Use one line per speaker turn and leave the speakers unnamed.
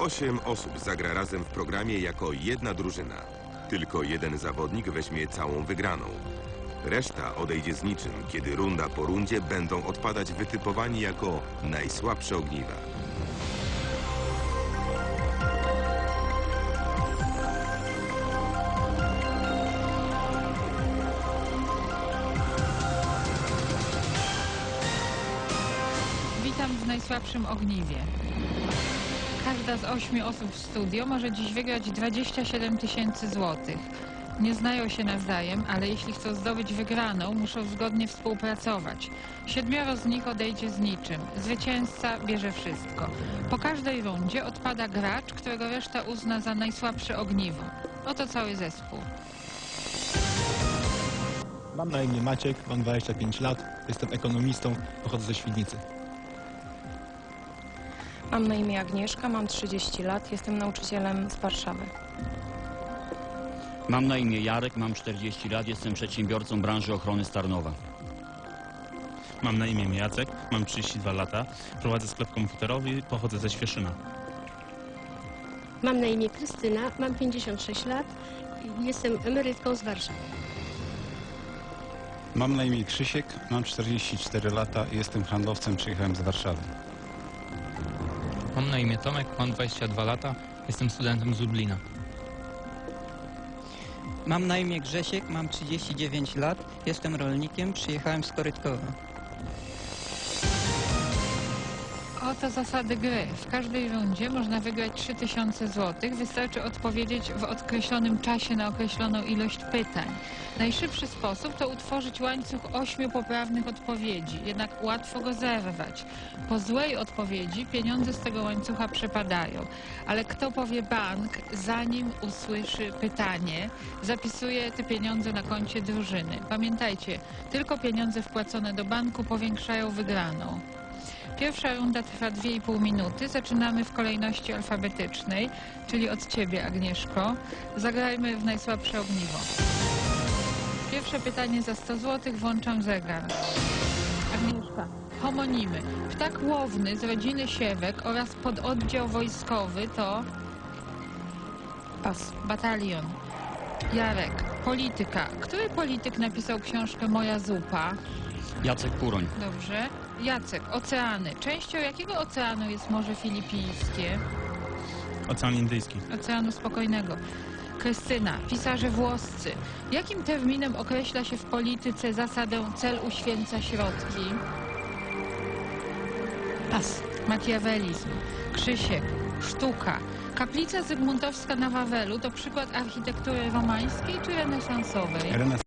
Osiem osób zagra razem w programie jako jedna drużyna. Tylko jeden zawodnik weźmie całą wygraną. Reszta odejdzie z niczym, kiedy runda po rundzie będą odpadać wytypowani jako najsłabsze ogniwa.
Witam w najsłabszym ogniwie. Każda z ośmiu osób w studio może dziś wygrać 27 tysięcy złotych. Nie znają się nawzajem, ale jeśli chcą zdobyć wygraną, muszą zgodnie współpracować. Siedmioro z nich odejdzie z niczym. Zwycięzca bierze wszystko. Po każdej rundzie odpada gracz, którego reszta uzna za najsłabsze ogniwo. Oto cały zespół.
Mam na imię Maciek, mam 25 lat, jestem ekonomistą, pochodzę ze Świdnicy.
Mam na imię Agnieszka, mam 30 lat, jestem nauczycielem z Warszawy.
Mam na imię Jarek, mam 40 lat, jestem przedsiębiorcą branży ochrony Starnowa.
Mam na imię Jacek, mam 32 lata, prowadzę sklep komputerowy, pochodzę ze Świeszyna.
Mam na imię Krystyna, mam 56 lat i jestem emerytką z Warszawy.
Mam na imię Krzysiek, mam 44 lata i jestem handlowcem, przyjechałem z Warszawy.
Mam na imię Tomek, mam 22 lata, jestem studentem z Lublina.
Mam na imię Grzesiek, mam 39 lat, jestem rolnikiem, przyjechałem z Korytkowa.
Oto zasady gry. W każdej rundzie można wygrać 3000 zł. Wystarczy odpowiedzieć w określonym czasie na określoną ilość pytań. Najszybszy sposób to utworzyć łańcuch ośmiu poprawnych odpowiedzi, jednak łatwo go zerwać. Po złej odpowiedzi pieniądze z tego łańcucha przepadają, ale kto powie bank, zanim usłyszy pytanie, zapisuje te pieniądze na koncie drużyny. Pamiętajcie, tylko pieniądze wpłacone do banku powiększają wygraną. Pierwsza runda trwa 2,5 minuty. Zaczynamy w kolejności alfabetycznej, czyli od Ciebie, Agnieszko. Zagrajmy w najsłabsze ogniwo. Pierwsze pytanie za 100 zł. Włączam zegar. Agnieszka. Homonimy. Ptak łowny z rodziny siewek oraz pododdział wojskowy to
Pas.
batalion. Jarek. Polityka. Który polityk napisał książkę Moja zupa?
Jacek Kuroń,
Dobrze. Jacek, oceany. Częścią jakiego oceanu jest Morze Filipińskie?
Ocean Indyjski.
Oceanu Spokojnego. Krystyna, pisarze włoscy. Jakim terminem określa się w polityce zasadę cel uświęca środki? Pas. Makiawelizm. Krzysiek, sztuka. Kaplica Zygmuntowska na Wawelu to przykład architektury romańskiej czy renesansowej?
Renes